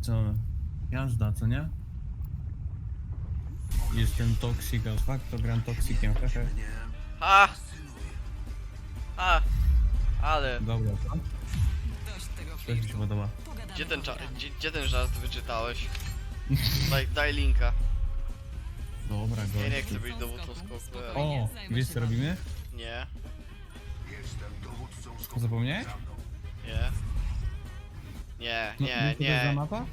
Co? Jazda, co nie? Jestem toksik, a fakt to gram toksikiem, hehe. A! A! Ale, Dobra, co? Dość tego Też mi się podoba. Pogadamy gdzie ten, cza- gdzie, gdzie ten żart wyczytałeś? Daj, daj linka. Dobra, Ja nie chcę być dowódcą skoku. O, wiesz co robimy? Nie, Zapomniałeś? nie. Nie, No, nie, wiesz, co to jest za nie. mapa?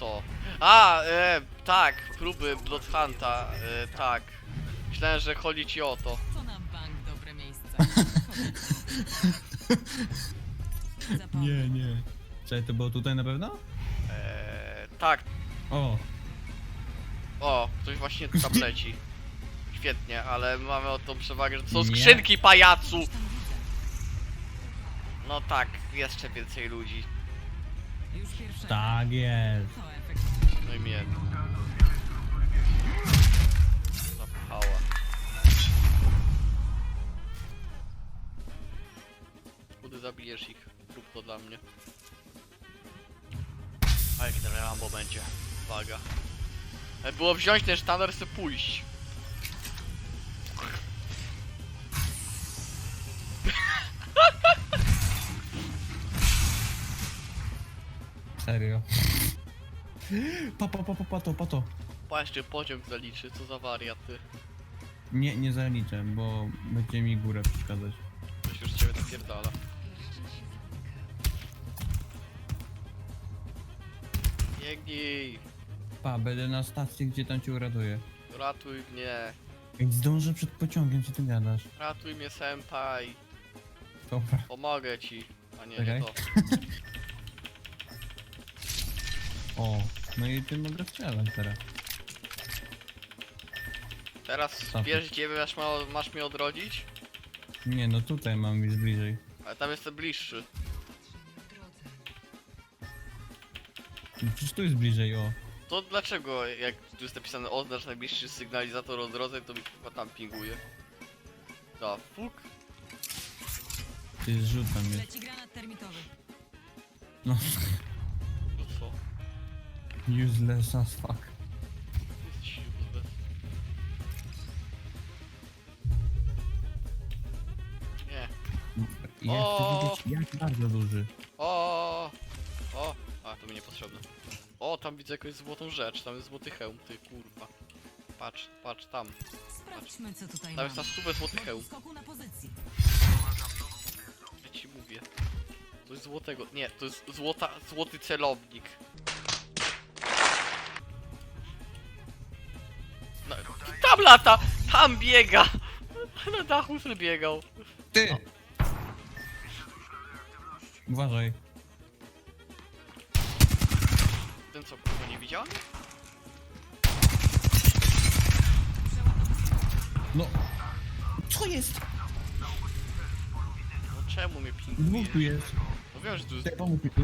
Co? A, e, tak, próby Bloodhunta, e, tak. Myślałem, że chodzi ci o to. To na bank dobre miejsce. Zapomnij. Nie, nie. Czekaj, to było tutaj na pewno? E, tak, O, o, ktoś właśnie tam leci. Świetnie, ale mamy o tą przewagę, że to są Nie. skrzynki pajacu! Tam. No tak, jeszcze więcej ludzi. Już pierwsze. tak jest. To efekt. No i mnie. Zapchała. Kudy zabijesz ich? Rób to dla mnie. A jaki ten Rambo będzie? Uwaga. E, Było wziąć ten sztandar i sobie pójść. Serio. Pa, pa, pa, pa, pa to, pa to. Pa jeszcze pociąg zaliczy, co za wariaty. Nie, nie zaliczę, bo będzie mi górę przeszkadzać. Ktoś już ciebie napierdala. Biegnij! Pa, będę na stacji, gdzie tam cię uratuję. Ratuj mnie! Jak zdążę przed pociągiem, co ty gadasz? Ratuj mnie senpai! Dobra. Pomogę ci! A nie, Czekaj. nie to. O, no i ty mogę strzelać teraz. Teraz Tak. wiesz gdzie masz, ma, masz mnie odrodzić? Nie, no tutaj mam być bliżej. Ale tam jestem bliższy. No Przecież tu jest bliżej, o. To dlaczego jak tu jest napisane oznacz najbliższy sygnalizator o drodze, to mi chyba tam pinguje? Da fuck? Ty jest rzut tam jest. Leci granat termitowy. No, No co? Useless as fuck. Jest siłę. Nie. Ja O! chcę wiedzieć, jak bardzo duży. O, o, a to mi niepotrzebne. O, tam widzę jakąś złotą rzecz, tam jest złoty hełm, ty kurwa. Patrz, patrz tam. Sprawdźmy co tutaj Tam jest na mamy. stówę złoty hełm. Skoku na pozycji. Ja ci mówię. Coś złotego. Nie, to jest złota, złoty celownik. Tam lata! Tam biega! Na dachu sobie biegał. Ty! Uważaj. Ten co, kurwa nie widział? No. Co jest? No czemu mnie Dwóch pinguje? tu jest. No wiem, że tu jest... Ty, pomóż mi tu.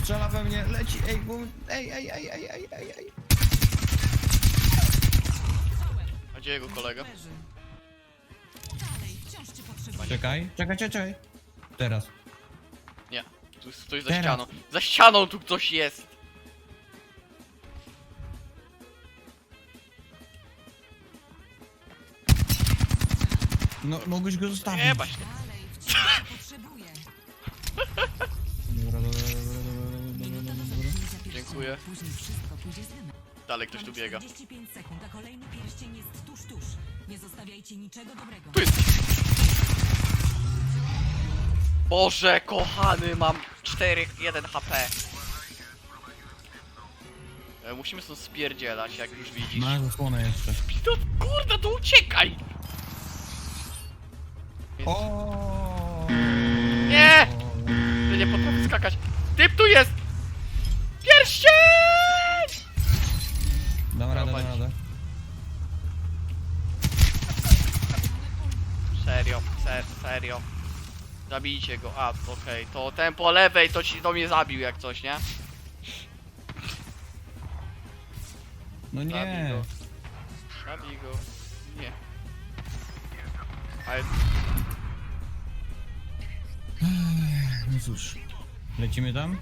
Strzela we mnie, leci, ej, bo... Ej, ej, ej, ej, ej, ej, ej. Gdzie jego kolega? Leży. Dalej, wciąż cię potrzebuję. Czekaj, czekaj, czekaj. Teraz. Nie, tu jest ktoś za Teraz. ścianą. Za ścianą tu ktoś jest! No, mogłeś go zostawić. Się. Dalej, wciąż cię potrzebuję. Dobra, dobra, dobra, dobra, dobra, dobra, dobra. Dziękuję. Później wszystko pójdzie z dymem. Dalej ktoś tu biega. 45 sekund, a kolejny pierścień jest tuż, tuż. Nie zostawiajcie niczego dobrego. Tu jest! Boże, kochany, mam 4, 1 HP. E, Musimy stąd spierdzielać, jak już widzisz. Masz zasłonę jeszcze. To, kurde, to uciekaj! O. Nie! Ty nie potrafię skakać. Zabijcie go. A, okej. To ten po lewej to ci to mnie zabił jak coś, nie? No Zabij nie. go. Zabij go. Nie. Ale No cóż. Lecimy tam?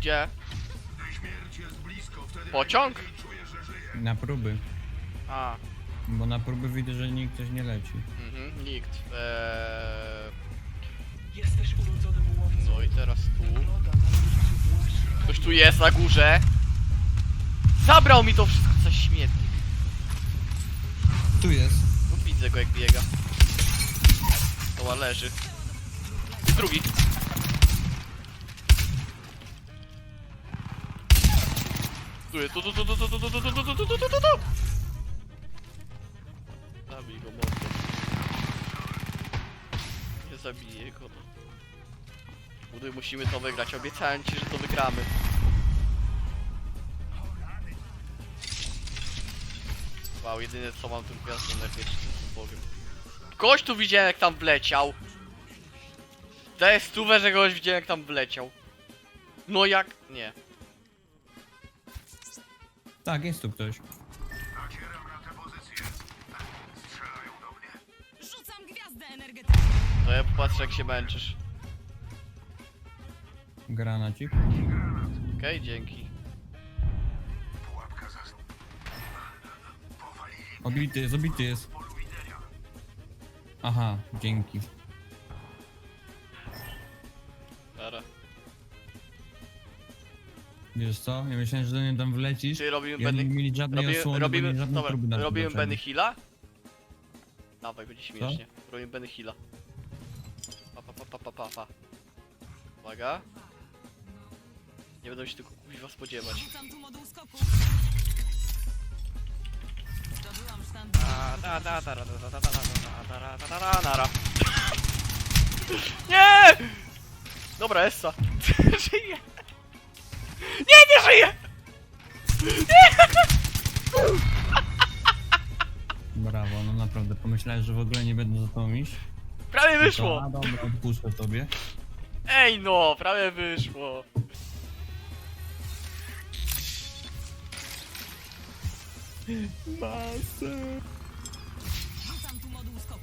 Gdzie? Pociąg? Na próby. A, Bo na próby widzę, że nikt też nie leci. mhm, nikt. Eee, Jesteś urodzonym łowcą. no i teraz tu. Ktoś tu jest na górze. Zabrał mi to wszystko, co śmietnik. Tu jest. No widzę go jak biega. Toła leży. I drugi. Tu jest, tu, tu, tu, tu, tu, tu, tu, tu, tu, tu, tu, tu, tu, tu, zabiję go. no. Buduj, musimy to wygrać. Obiecałem ci, że to wygramy. Wow, jedyne co mam tu gwiazdę energetyczny, co powiem. Kogoś tu widziałem jak tam wleciał. Daję stówę, że kogoś widziałem jak tam wleciał. No jak? Nie. Tak, jest tu ktoś. To ja popatrzę jak się męczysz. Granacik. Okej, dzięki. Obity jest, obity jest. Aha, dzięki. Dobra. Wiesz co? Ja myślałem, że do mnie tam wlecisz. Czy robimy oni nie Benny... mieli żadnej Robimy, osłony, robimy, żadnej dobra, próby na robimy. Benny Hilla? Dawaj, będzie śmiesznie. Robimy Benny Hilla. Pa, pa, pa, pa. Uwaga. Nie będę się tylko kuźwa spodziewać. Rzucam tu moduł skoku. Zdobyłam sztandarz. Da, da, da, da, da, da, da, da, da, da, da, da, da, da, nara. Nie! Dobra, Essa. Żyje. Nie, nie żyje! Brawo, no naprawdę. Pomyślałeś, że w ogóle nie będę za tobą iść? Prawie wyszło! A dobra, odpuszczę tobie. Ej no, prawie wyszło. Rzucam tu moduł skoku.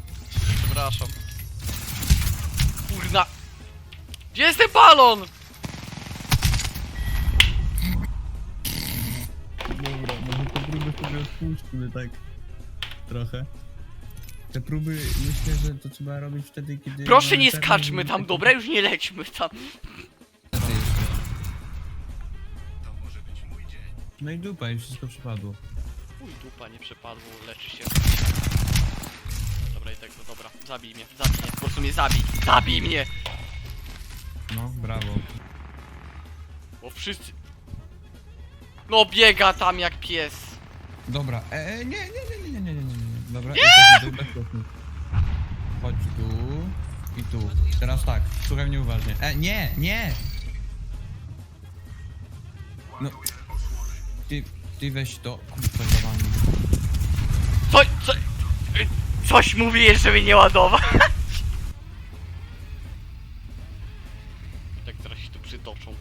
Przepraszam. Kurna. Gdzie jest ten balon? Dobra, może te próby sobie odpuśćmy tak trochę. Te próby, myślę, że to trzeba robić wtedy, kiedy... Proszę nie skaczmy tam, dobra? Już nie lećmy tam. No i dupa, i wszystko przypadło. Uj, dupa nie przepadło, leczy się. Dobra i tak, no dobra. Zabij mnie, zabij mnie, po prostu mnie zabij. Zabij mnie! No, brawo. Bo wszyscy... No biega tam jak pies. Dobra, e, e nie, nie, nie, nie, nie, nie, nie, Dobra, bezpiecznie. Chodź tu i tu. Teraz tak, słuchaj mnie uważnie. E, nie, nie! No, ty, ty weź to, kurwa, za wami. Co, co... Coś mówi, żeby nie ładować. Tak teraz się tu przytoczą.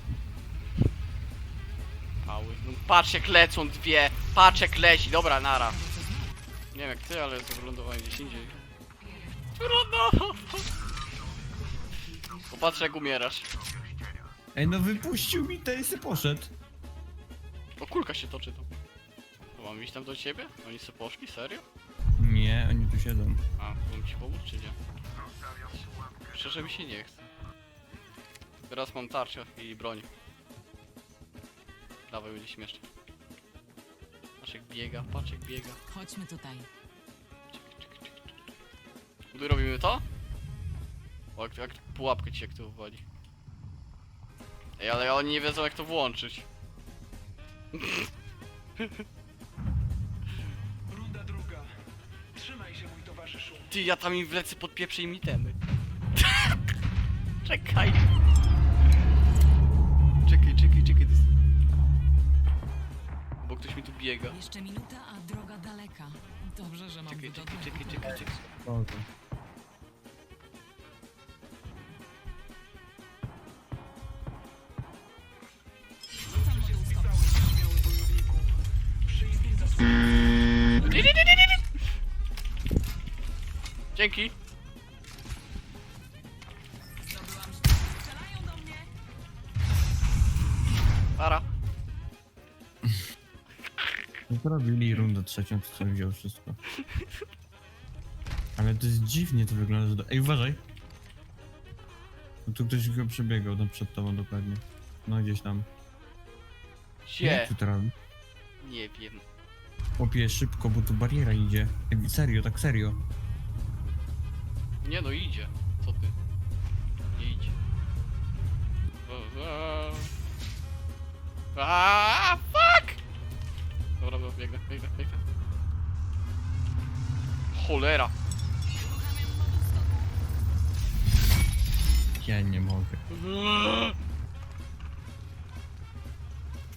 Pały. No patrz jak lecą dwie. Patrz jak leci. Dobra, nara. Nie wiem jak ty, ale zaglądowałem gdzieś indziej. Trudno. Popatrz jak umierasz. Ej, no wypuścił mi to i se poszedł. O kulka się toczy tam. To mam iść tam do ciebie? Oni sobie poszli? Serio? Nie, oni tu siedzą. A, mam ci pomóc czy nie? Szczerze mi się nie chce. Teraz mam tarczę i broń. Dawaj, będzie śmiesznie. Patrz jak biega, patrz jak biega. Chodźmy tutaj. Gdy robimy to? O, jak, jak pułapkę ci jak to wywali. Ej, ale oni nie wiedzą jak to włączyć. Runda druga. Trzymaj się, mój towarzyszu. Ty, ja tam im wlecę pod pieprze i mi temy. Czekaj, ktoś mi tu biega. Jeszcze minuta, a droga daleka. Dobrze, że mam Czekaj, czekaj, czekaj, czekaj, czekaj. Spoko. Rzucam zrobili rundę trzecią, to sobie wziął wszystko. Ale to jest dziwnie to wygląda. że do- Ej, uważaj! No tu ktoś go przebiegał tam przed tobą dokładnie. No gdzieś tam. Gdzie? Jak tu to robi? Nie wiem. Opie szybko, bo tu bariera idzie. Ej, serio, tak serio. Nie no, idzie. Co ty? Nie idzie. Aaaa, fuck! Dobra, dobra, biegnę, biegnę, biegnę. Cholera. Ja nie mogę.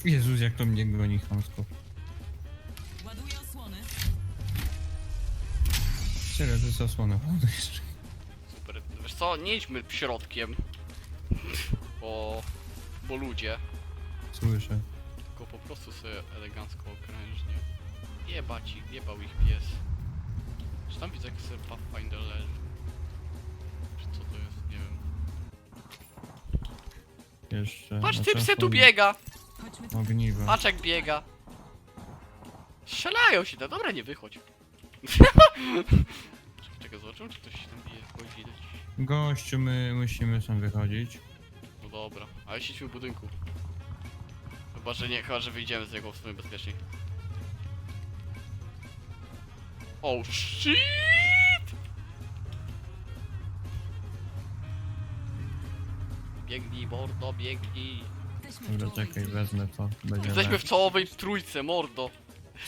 Jezus, jak to mnie goni chamsko. Ładuję osłony. Serio, to jest osłona. Jest... Super. Wiesz co, nie idźmy środkiem. Bo... Bo ludzie. Słyszę. Tylko po prostu sobie elegancko okrężnie. Jebać ich, jebał ich pies. Czy tam widzę jak sobie Pathfinder leży? Czy co to jest? Nie wiem. Jeszcze. Patrz, na se tu biega! Chodźmy tu. Ogniwo. Patrz jak biega. Strzelają się, no dobra, nie wychodź. Czekaj, zobaczymy czy ktoś się tam bije, kogoś widać. Gościu, my musimy sam wychodzić. No dobra, ale siedźmy w budynku. Chyba, że nie, chyba, że wyjdziemy z niego w sumie bezpiecznie. Oh shit! Biegnij, mordo, biegnij. Dobra, czekaj, wezmę to. Będzie Jesteśmy w czołowej trójce, mordo.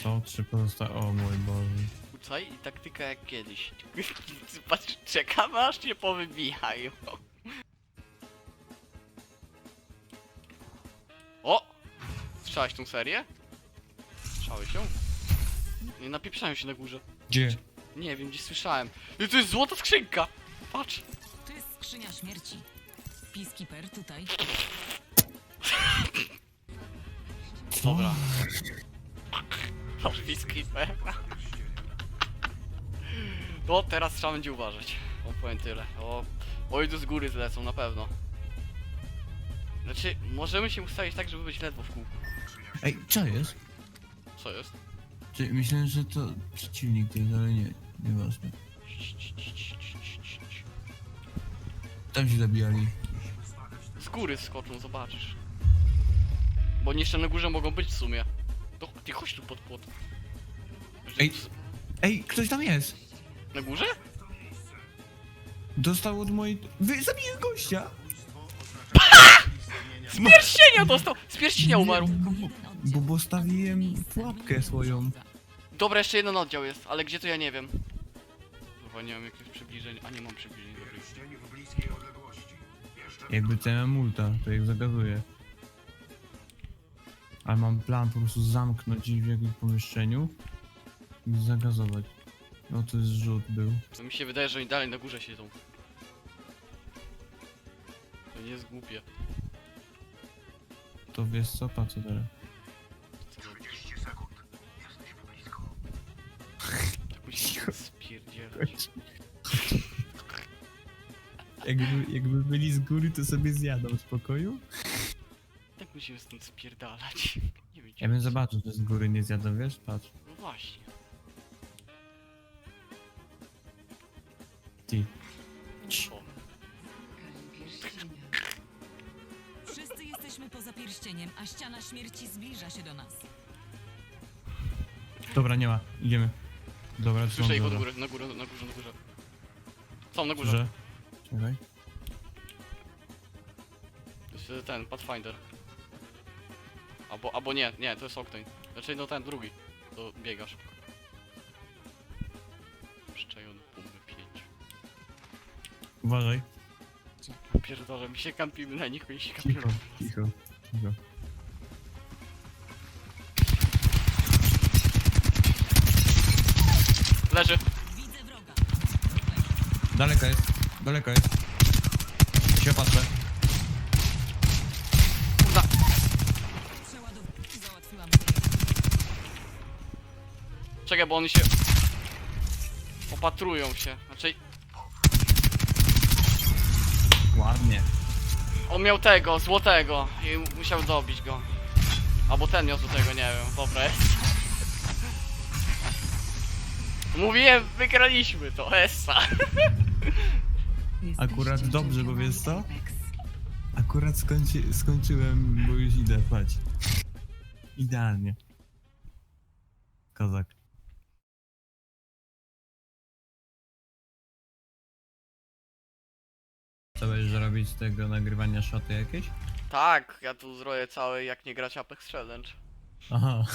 Co? Trzy pozostałe. O mój Boże. Kucaj i taktyka jak kiedyś. Patrz, czekamy aż nie powybijają. Słyszałeś tą serię? Słyszałeś ją? Nie napieprzają się na górze. Gdzie? Nie wiem, gdzieś słyszałem. I to jest złota skrzynka! Patrz! Tu jest skrzynia śmierci. Peacekeeper tutaj. Dobra. Masz Peacekeeper. No teraz trzeba będzie uważać. O, powiem tyle. O, oj, tu z góry zlecą, na pewno. Znaczy, możemy się ustawić tak, żeby być ledwo w kółku. Ej, co jest? Co jest? Czy, myślałem, że to przeciwnik to jest, ale nie. Nieważne. Tam się zabijali. Z góry skoczą, zobaczysz. Bo oni jeszcze na górze mogą być w sumie. To ty chodź tu pod płot. Ej. Ej, ktoś tam jest! Na górze? Dostał od mojej... Wy zabiję gościa! Z pierścienia dostał! Z pierścienia umarł! Bo postawiłem Miejsce na pułapkę swoją. Dobra, jeszcze jeden oddział jest, ale gdzie to ja nie wiem. Chyba nie mam jakiegoś przybliżenia. A nie mam przybliżeń, dobry. Jakby to ja multa, to jak zagazuję. Ale mam plan po prostu zamknąć ich w jakimś pomieszczeniu i zagazować. No to jest rzut był. To mi się wydaje, że oni dalej na górze siedzą. To nie jest głupie. To wiesz co, pa co teraz? Tak spierdzielać. Jakby, jakby byli z góry, to sobie zjadą w spokoju? Tak musimy stąd spierdalać. Nie wiem, Ja bym zobaczył, że z góry nie zjadą, wiesz? Patrz. No właśnie. Ty. Jesteśmy poza pierścieniem, a ściana śmierci zbliża się do nas. Dobra, nie ma. Idziemy. Dobra, są słyszę ich od dobra. góry, na górę, na górze, na górze. Są na górze. Że? Czekaj. To jest e, ten, Pathfinder. Albo, albo nie, nie, to jest Octane. Znaczy no ten drugi. To biega szybko. Przyczajony pumy 5. Uważaj. Pierdolę, mi się kampimy na nich, oni się Cicho, kampią. cicho, cicho. Leży. Widzę wroga. Daleko jest, daleko jest. Się patrzę. Kurwa. Czekaj, bo oni się... Opatrują się. Znaczy, Ładnie. on miał tego, złotego i musiał dobić go. Albo ten miał złotego, nie wiem. Dobra jest. Mówiłem, wygraliśmy to, Essa. Akurat dobrze, bo wiesz co? Akurat skończy, skończyłem, bo już idę spać. Idealnie. Kozak. Co będziesz robić z tego nagrywania szoty jakieś? Tak, ja tu zrobię całe jak nie grać Apex Challenge. Aha.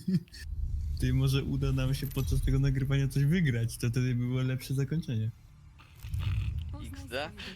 Ty może uda nam się podczas tego nagrywania coś wygrać, to wtedy by było lepsze zakończenie. XD.